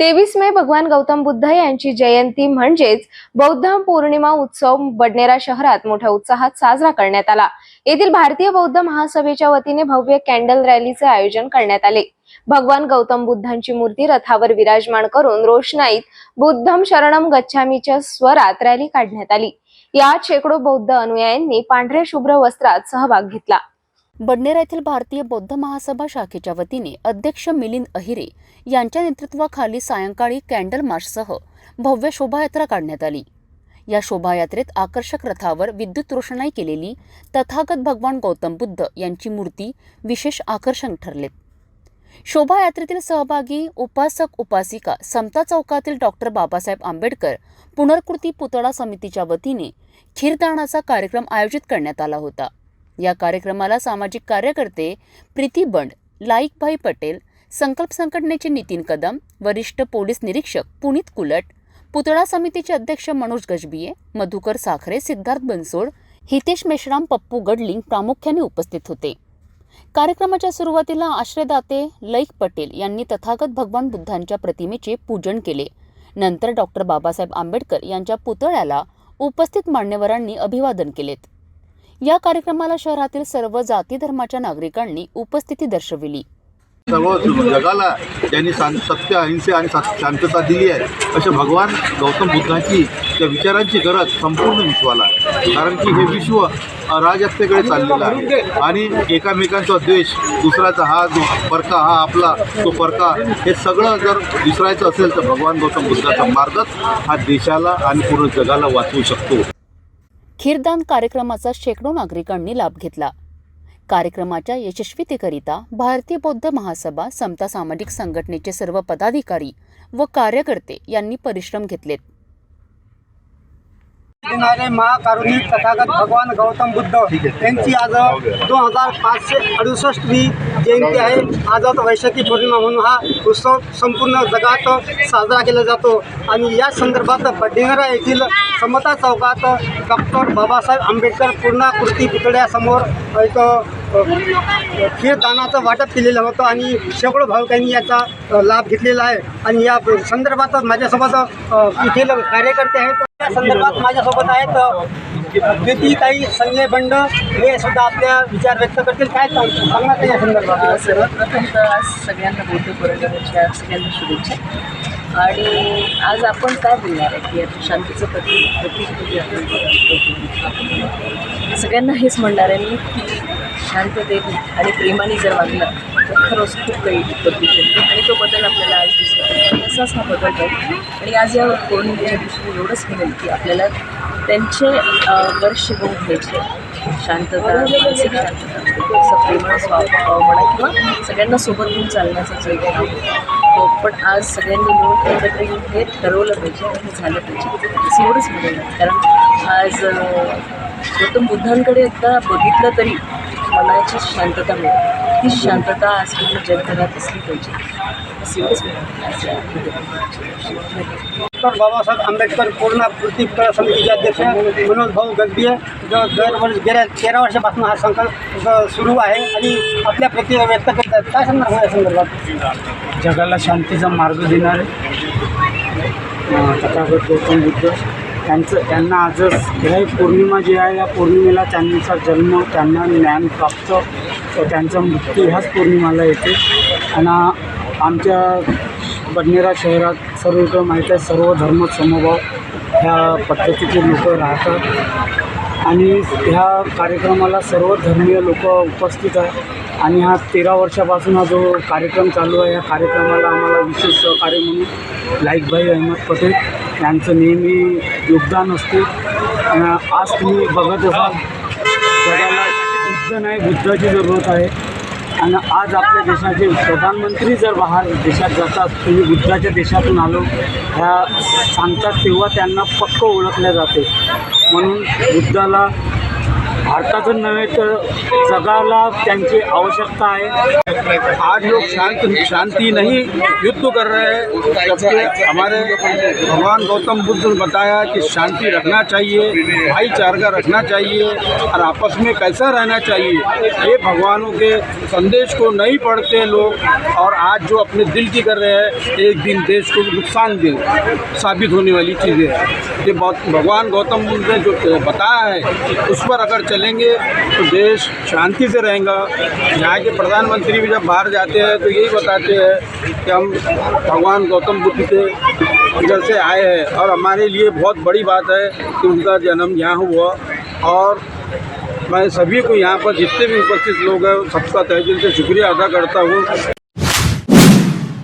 तेवीस मे भगवान गौतम बुद्ध यांची जयंती म्हणजेच बौद्ध पौर्णिमा उत्सव बडनेरा शहरात मोठ्या उत्साहात साजरा करण्यात आला. येथील भारतीय बौद्ध महासभेच्या वतीने भव्य कॅन्डल रॅलीचे आयोजन करण्यात आले. भगवान गौतम बुद्धांची मूर्ती रथावर विराजमान करून रोषणाईत बुद्धम शरणम गच्छामीच्या स्वरात रॅली काढण्यात आली. यात शेकडो बौद्ध अनुयायांनी पांढऱ्या शुभ्र वस्त्रात सहभाग घेतला. बडनेरा येथील भारतीय बौद्ध महासभा शाखेच्या वतीने अध्यक्ष मिलिंद अहिरे यांच्या नेतृत्वाखाली सायंकाळी कॅन्डल मार्चसह भव्य शोभायात्रा काढण्यात आली. या शोभायात्रेत आकर्षक रथावर विद्युत रोषणाई केलेली तथागत भगवान गौतम बुद्ध यांची मूर्ती विशेष आकर्षण ठरलेत. शोभायात्रेतील सहभागी उपासक उपासिका समता चौकातील डॉक्टर बाबासाहेब आंबेडकर पुनर्कृती पुतळा समितीच्या वतीने खीरदानाचा कार्यक्रम आयोजित करण्यात आला होता. या कार्यक्रमाला सामाजिक कार्यकर्ते प्रीती बंड लाईकभाई पटेल संकल्प संघटनेचे नितीन कदम वरिष्ठ पोलीस निरीक्षक पुनीत कुलट पुतळा समितीचे अध्यक्ष मनोज गजबिये मधुकर साखरे सिद्धार्थ बनसोड हितेश मेश्राम पप्पू गडलिंग प्रामुख्याने उपस्थित होते. कार्यक्रमाच्या सुरुवातीला आश्रयदाते लईक पटेल यांनी तथागत भगवान बुद्धांच्या प्रतिमेचे पूजन केले. नंतर डॉक्टर बाबासाहेब आंबेडकर यांच्या पुतळ्याला उपस्थित मान्यवरांनी अभिवादन केलेत. या कार्यक्रमाला शहरातील सर्व जाती धर्माच्या नागरिकांनी उपस्थिती दर्शविली. सर्व जगाला त्यांनी शां सत्य अहिंसे आणि शांतता दिली आहे. अशा भगवान गौतम बुद्धांची त्या विचारांची गरज संपूर्ण विश्वाला आहे. कारण की हे विश्व अराजकतेकडे चाललेलं आहे. आणि एकामेकांचा द्वेष दुसऱ्याचा हा जो परका हा आपला तो परका हे सगळं जर विसरायचं असेल तर भगवान गौतम बुद्धाचा मार्गच हा देशाला आणि पूर्ण जगाला वाचवू शकतो. खीरदान कार्यक्रमाचा शेकडो नागरिकांनी लाभ घेतला. कार्यक्रमाच्या यशस्वीतेकरिता भारतीय बौद्ध महासभा समता सामाजिक संघटनेचे सर्व पदाधिकारी व कार्यकर्ते यांनी परिश्रम घेतलेत. देणारे महाकारुणिक तथागत भगवान गौतम बुद्ध यांची आज दोन हजार पाचशे अडुसष्टवी जयंती आहे. आजात वैशाखी पौर्णिमा म्हणून हा उत्सव संपूर्ण जगात साजरा केला जातो. आणि या संदर्भात बडिंगरा येथील समता चौकात डॉक्टर बाबासाहेब आंबेडकर पूर्णाकृती पुतळ्यासमोर एक अ, खीरदानाचं वाटप केलेलं होतं आणि शेकडो भाविकांनी याचा लाभ घेतलेला आहे. आणि या संदर्भात माझ्यासोबत अ, येथील कार्यकर्ते आहेत. या संदर्भात माझ्यासोबत आहेत अ, काही संजय बंड हे सुद्धा आपल्या विचार व्यक्त करतील. काय सांग- सांगणार का या संदर्भात सर्वप्रथम तर आज सगळ्यांना बोलतो पर्यटनाच्या सगळ्यांना शुभेच्छा. आणि आज आपण काय बोलणार आहे? की आता शांतीचं प्रतीक प्रतीक म्हणजे आपण सगळ्यांना हेच म्हणणार आहे मी की शांततेने आणि प्रेमाने जर वागलं तर खरंच खूप काही बदलू शकतो आणि तो बदल आपल्याला आज दिसतो आणि असाच हा बदल होईल आणि आज या पौर्णिमेच्या दिवशी एवढंच म्हणेल की आपल्याला त्यांचे वर्ष गुण घ्यायचे. शांतता मानसिक शांतता प्रेमळ स्वभाव म्हणा किंवा सगळ्यांना सोबत घेऊन चालण्याचा जो हो आहे तो पण आज सगळ्यांनी मिळून एकत्र येऊन हे ठरवलं पाहिजे आणि हे झालं पाहिजे. असं एवढंच म्हणेल. कारण आज गौतम बुद्धांकडे एकदा बघितलं तरी मनाची शांतता मिळेल ती शांतता आज पूर्ण जगभरात असली पाहिजे. डॉक्टर बाबासाहेब आंबेडकर पूर्ण कृती पुतळा समितीचे अध्यक्ष मनोज भाऊ गगबिये जो दरवर्षी गेल्या तेरा वर्षापासून हा संकल्प सुरू आहे आणि आपल्या प्रति व्यक्त करत आहेत. काय सांगणार या संदर्भात? जगाला शांतीचा मार्ग देणारे तथागत गौतम बुद्ध त्यांचं त्यांना आजच ह्या पौर्णिमा जी आहे या पौर्णिमेला त्यांचा जन्म त्यांना ज्ञान प्राप्त त्यांचा मृत्यू ह्याच पौर्णिमाला येते. आणि आमच्या बडनेरा शहरात सर्व माहीत आहे सर्व धर्म समभाव ह्या पद्धतीचे लोक राहतात. आणि ह्या कार्यक्रमाला सर्व धर्मीय लोक उपस्थित आहे आणि हा तेरा वर्षापासून हा जो कार्यक्रम चालू आहे या कार्यक्रमाला आम्हाला विशेष सहकार्य म्हणून लाईकभाई अहमद पटेल यांचं नेहमी योगदान असते. आणि आज तुम्ही बघत असाल जगाला बुद्ध नाही बुद्धाची जरूरत आहे. आणि आज आपल्या देशाचे प्रधानमंत्री जर बाहेर देशात जातात तुम्ही बुद्धाच्या देशातून आलो ह्या सांगतात तेव्हा त्यांना पक्क ओळखल्या जाते. म्हणून बुद्धाला भारतातच नव्हे तर जगाला आवश्यकता आहे. आज लोग शांत शांति नहीं युद्ध कर रहे हैं. जबकि हमारे भगवान गौतम बुद्ध ने बताया कि शांति रखना चाहिए भाईचारा रखना चाहिए और आपस में कैसा रहना चाहिए, ये भगवानों के संदेश को नहीं पढ़ते लोग और आज जो अपने दिल की कर रहे हैं, एक दिन देश को नुकसान दे, साबित होने वाली चीज़ें हैं। ये भगवान गौतम बुद्ध ने जो बताया है, उस पर अगर चलेंगे तो देश शांति से रहेगा। यहाँ के प्रधानमंत्री भी जब बाहर जाते हैं तो यही बताते हैं कि हम भगवान गौतम बुद्ध के इधर से आए हैं। और हमारे लिए बहुत बड़ी बात है कि उनका जन्म यहाँ हुआ। और मैं सभी को यहाँ पर जितने भी उपस्थित लोग हैं, सबका तहे से शुक्रिया अदा करता हूँ।